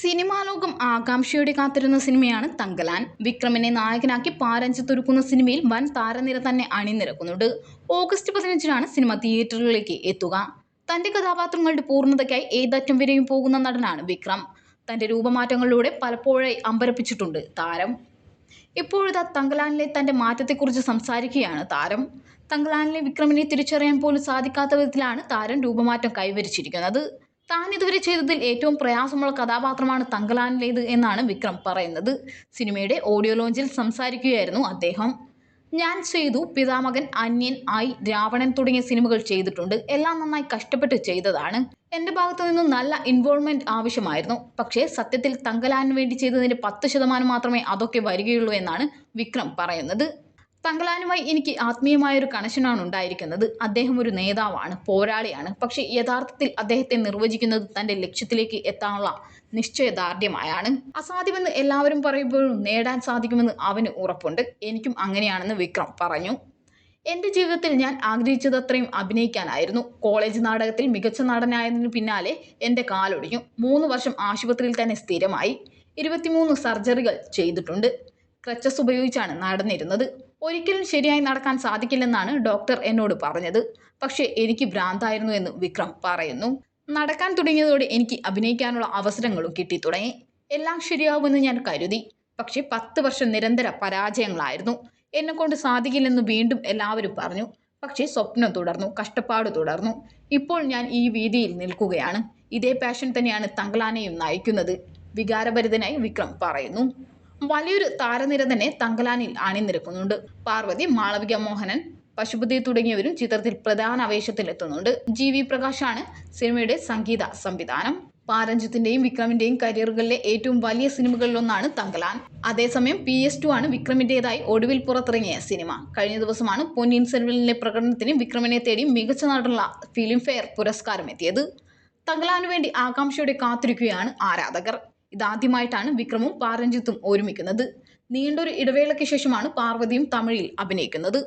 Cinema ലോകം ആകാംക്ഷയോടെ കാത്തിരുന്ന സിനിമയാണ് തങ്കലാൻ. വിക്രമിനെ നായകനാക്കി പാരഞ്ചത്തൊരുക്കുന്ന സിനിമയിൽ വൻ താരനിര തന്നെ അണിനിരക്കുന്നുണ്ട്. ഓഗസ്റ്റ് പതിനഞ്ചിനാണ് സിനിമ തിയേറ്ററുകളിലേക്ക് എത്തുക. തന്റെ കഥാപാത്രങ്ങളുടെ പൂർണതയ്ക്കായി ഏതറ്റം വരെയും പോകുന്ന നടനാണ് വിക്രം. തന്റെ രൂപമാറ്റങ്ങളിലൂടെ പലപ്പോഴായി അമ്പരപ്പിച്ചിട്ടുണ്ട് താരം. ഇപ്പോഴത്തെ തങ്കലാനിലെ തന്റെ മാറ്റത്തെക്കുറിച്ച് സംസാരിക്കുകയാണ് താരം. തങ്കലാനിലെ വിക്രമിനെ തിരിച്ചറിയാൻ പോലും സാധിക്കാത്ത വിധത്തിലാണ് താരം രൂപമാറ്റം കൈവരിച്ചിരിക്കുന്നത്. താൻ ഇതുവരെ ചെയ്തതിൽ ഏറ്റവും പ്രയാസമുള്ള കഥാപാത്രമാണ് തങ്കലാനിലേത് എന്നാണ് വിക്രം പറയുന്നത്. സിനിമയുടെ ഓഡിയോ ലോഞ്ചിൽ സംസാരിക്കുകയായിരുന്നു അദ്ദേഹം. ഞാൻ ചെയ്തു പിതാമകൻ അന്യൻ ആയി രാവണൻ തുടങ്ങിയ സിനിമകൾ ചെയ്തിട്ടുണ്ട്. എല്ലാം നന്നായി കഷ്ടപ്പെട്ട് ചെയ്തതാണ്. എന്റെ ഭാഗത്തു നിന്നും നല്ല ഇൻവോൾവ്മെന്റ് ആവശ്യമായിരുന്നു. പക്ഷേ സത്യത്തിൽ തങ്കലാനു വേണ്ടി ചെയ്തതിന്റെ പത്ത് ശതമാനം മാത്രമേ അതൊക്കെ വരികയുള്ളൂ എന്നാണ് വിക്രം പറയുന്നത്. തങ്കലാനുമായി എനിക്ക് ആത്മീയമായ ഒരു കണക്ഷനാണ് ഉണ്ടായിരിക്കുന്നത്. അദ്ദേഹം ഒരു നേതാവാണ് പോരാളിയാണ്. പക്ഷേ യഥാർത്ഥത്തിൽ അദ്ദേഹത്തെ നിർവചിക്കുന്നത് തന്റെ ലക്ഷ്യത്തിലേക്ക് എത്താനുള്ള നിശ്ചയദാർഢ്യമായാണ്. അസാധ്യമെന്ന് എല്ലാവരും പറയുമ്പോഴും നേടാൻ സാധിക്കുമെന്ന് അവന് ഉറപ്പുണ്ട്. എനിക്കും അങ്ങനെയാണെന്ന് വിക്രം പറഞ്ഞു. എന്റെ ജീവിതത്തിൽ ഞാൻ ആഗ്രഹിച്ചതത്രയും അഭിനയിക്കാനായിരുന്നു. കോളേജ് നാടകത്തിൽ മികച്ച നടനായതിനു പിന്നാലെ എന്റെ കാലൊടിഞ്ഞു. മൂന്ന് വർഷം ആശുപത്രിയിൽ തന്നെ സ്ഥിരമായി. ഇരുപത്തിമൂന്ന് സർജറികൾ ചെയ്തിട്ടുണ്ട്. ക്രച്ചസ് ഉപയോഗിച്ചാണ് നടന്നിരുന്നത്. ഒരിക്കലും ശരിയായി നടക്കാൻ സാധിക്കില്ലെന്നാണ് ഡോക്ടർ എന്നോട് പറഞ്ഞത്. പക്ഷേ എനിക്ക് ഭ്രാന്തായിരുന്നു എന്ന് വിക്രം പറയുന്നു. നടക്കാൻ തുടങ്ങിയതോടെ എനിക്ക് അഭിനയിക്കാനുള്ള അവസരങ്ങളും കിട്ടി തുടങ്ങി. എല്ലാം ശരിയാവുമെന്ന് ഞാൻ കരുതി. പക്ഷേ പത്ത് വർഷം നിരന്തര പരാജയങ്ങളായിരുന്നു. എന്നെ കൊണ്ട് സാധിക്കില്ലെന്ന് വീണ്ടും എല്ലാവരും പറഞ്ഞു. പക്ഷേ സ്വപ്നം തുടർന്നു കഷ്ടപ്പാട് തുടർന്നു. ഇപ്പോൾ ഞാൻ ഈ വീതിയിൽ നിൽക്കുകയാണ്. ഇതേ പാഷൻ തന്നെയാണ് തങ്കളാനെയും നയിക്കുന്നത്. വികാരഭരിതനായി വിക്രം പറയുന്നു. വലിയൊരു താരനിര തന്നെ തങ്കലാനിൽ അണിനിരക്കുന്നുണ്ട്. പാർവതി മാളവിക മോഹനൻ പശുപതി തുടങ്ങിയവരും ചിത്രത്തിൽ പ്രധാന ആവേശത്തിലെത്തുന്നുണ്ട് ജി വി പ്രകാശാണ് സിനിമയുടെ സംഗീത സംവിധാനം. പാരഞ്ജിത്തിന്റെയും വിക്രമിന്റെയും കരിയറുകളിലെ ഏറ്റവും വലിയ സിനിമകളിലൊന്നാണ് തങ്കലാൻ. അതേസമയം പി എസ് ടു ആണ് വിക്രമിന്റേതായി ഒടുവിൽ പുറത്തിറങ്ങിയ സിനിമ. കഴിഞ്ഞ ദിവസമാണ് പൊന്നിയിൻ സെൽവലിന്റെ പ്രകടനത്തിന് വിക്രമിനെ തേടി മികച്ച നടനുള്ള ഫിലിം ഫെയർ പുരസ്കാരം എത്തിയത് തങ്കലാനു വേണ്ടി ആകാംക്ഷയോടെ കാത്തിരിക്കുകയാണ് ആരാധകർ. ഇതാദ്യമായിട്ടാണ് വിക്രമും പാരഞ്ജിത്തും ഒരുമിക്കുന്നത്. നീണ്ടൊരു ഇടവേളയ്ക്ക് ശേഷമാണ് പാർവതിയും തമിഴിൽ അഭിനയിക്കുന്നത്.